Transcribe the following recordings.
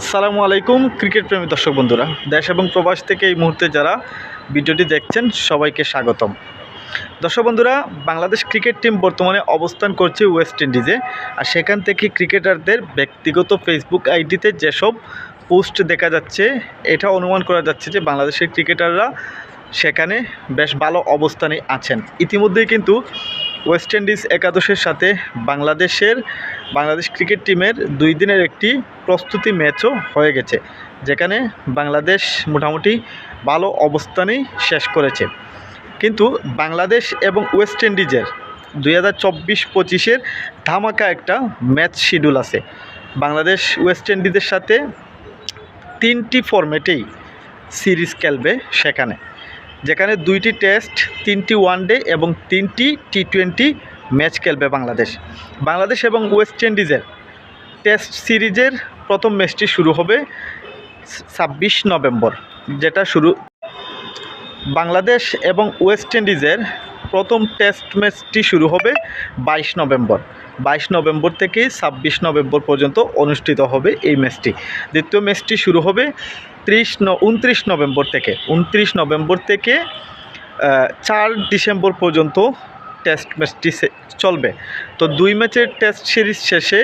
আসসালামু আলাইকুম, ক্রিকেট প্রেমী দর্শক বন্ধুরা। দেশ এবং প্রবাস থেকে এই মুহূর্তে যারা ভিডিওটি দেখছেন, সবাইকে স্বাগতম। দর্শক বন্ধুরা, বাংলাদেশ ক্রিকেট টিম বর্তমানে অবস্থান করছে ওয়েস্ট ইন্ডিজে। আর সেখান থেকে ক্রিকেটারদের ব্যক্তিগত ফেসবুক আইডিতে যেসব পোস্ট দেখা যাচ্ছে, এটা অনুমান করা যাচ্ছে যে বাংলাদেশের ক্রিকেটাররা সেখানে বেশ ভালো অবস্থানে আছেন। ইতিমধ্যেই কিন্তু ওয়েস্ট ইন্ডিজ একাদশের সাথে বাংলাদেশের, বাংলাদেশ ক্রিকেট টিমের দুই দিনের একটি প্রস্তুতি ম্যাচও হয়ে গেছে, যেখানে বাংলাদেশ মোটামুটি ভালো অবস্থানেই শেষ করেছে। কিন্তু বাংলাদেশ এবং ওয়েস্ট ইন্ডিজের দুই হাজার চব্বিশ পঁচিশের ধামাকা একটা ম্যাচ শিডিউল আছে। বাংলাদেশ ওয়েস্ট ইন্ডিজের সাথে তিনটি ফরম্যাটেই সিরিজ খেলবে সেখানে। যেখানে দুইটি টেস্ট, তিনটি ওয়ানডে এবং তিনটি টি টোয়েন্টি ম্যাচ খেলবে বাংলাদেশ। বাংলাদেশ এবং ওয়েস্ট ইন্ডিজের টেস্ট সিরিজের প্রথম ম্যাচটি শুরু হবে ছাব্বিশ নভেম্বর, যেটা শুরু বাংলাদেশ এবং ওয়েস্ট ইন্ডিজের প্রথম টেস্ট ম্যাচটি শুরু হবে বাইশ নভেম্বর। বাইশ নভেম্বর থেকে ছাব্বিশ নভেম্বর পর্যন্ত অনুষ্ঠিত হবে এই ম্যাচটি দ্বিতীয় ম্যাচটি শুরু হবে ত্রিশ উনত্রিশ নভেম্বর থেকে। উনত্রিশ নভেম্বর থেকে চার ডিসেম্বর পর্যন্ত টেস্ট ম্যাচটি চলবে। তো দুই ম্যাচের টেস্ট সিরিজ শেষে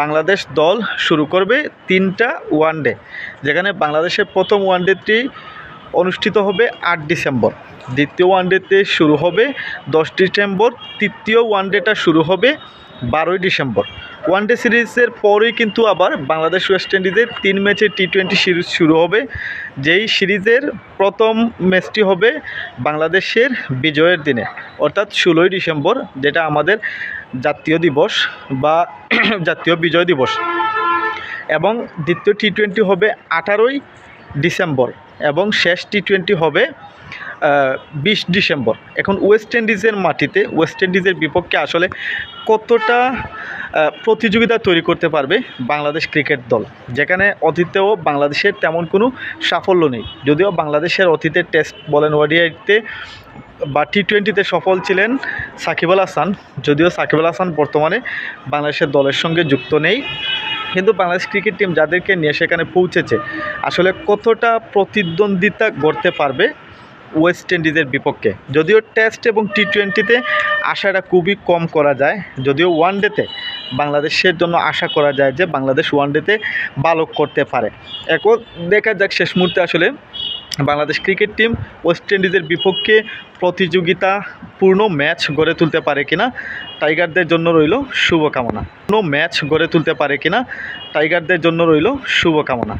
বাংলাদেশ দল শুরু করবে তিনটা ওয়ানডে যেখানে বাংলাদেশের প্রথম ওয়ানডেটি অনুষ্ঠিত হবে আট ডিসেম্বর। দ্বিতীয় ওয়ানডেতে শুরু হবে দশ ডিসেম্বর, তৃতীয় ওয়ানডেটা শুরু হবে বারোই ডিসেম্বর। ওয়ানডে সিরিজের পরেই কিন্তু আবার বাংলাদেশ ওয়েস্ট ইন্ডিজের তিন ম্যাচের টি টোয়েন্টি সিরিজ শুরু হবে। যেই সিরিজের প্রথম ম্যাচটি হবে বাংলাদেশের বিজয়ের দিনে, অর্থাৎ ষোলোই ডিসেম্বর, যেটা আমাদের জাতীয় দিবস বা জাতীয় বিজয় দিবস। এবং দ্বিতীয় টি টোয়েন্টি হবে আঠারোই ডিসেম্বর। এবং শেষ টি টোয়েন্টি হবে বিশ ডিসেম্বর। এখন ওয়েস্ট ইন্ডিজের মাটিতে ওয়েস্ট ইন্ডিজের বিপক্ষে আসলে কতটা প্রতিযোগিতা তৈরি করতে পারবে বাংলাদেশ ক্রিকেট দল? যেখানে অতীতেও বাংলাদেশের তেমন কোনো সাফল্য নেই। যদিও বাংলাদেশের অতীতে টেস্ট বলেন ওয়াডিআইতে বা টি টোয়েন্টিতে সফল ছিলেন সাকিব আল হাসান, যদিও সাকিব আল হাসান বর্তমানে বাংলাদেশের দলের সঙ্গে যুক্ত নেই। কিন্তু বাংলাদেশ ক্রিকেট টিম যাদেরকে নিয়ে সেখানে পৌঁছেছে, আসলে কতটা প্রতিদ্বন্দ্বিতা গড়তে পারবে ওয়েস্ট ইন্ডিজের বিপক্ষে? যদিও টেস্ট এবং টি টোয়েন্টিতে আশাটা খুবই কম করা যায়, যদিও ওয়ানডেতে বাংলাদেশের জন্য আশা করা যায় যে বাংলাদেশ ওয়ানডেতে ভালো করতে পারে। এখন দেখা যাক শেষ মুহূর্তে আসলে বাংলাদেশ ক্রিকেট টিম ওয়েস্ট ইন্ডিজের বিপক্ষে প্রতিযোগিতাপূর্ণ ম্যাচ গড়ে তুলতে পারে কিনা টাইগারদের জন্য রইল শুভকামনা। কোনো ম্যাচ গড়ে তুলতে পারে কিনা টাইগারদের জন্য রইল শুভকামনা।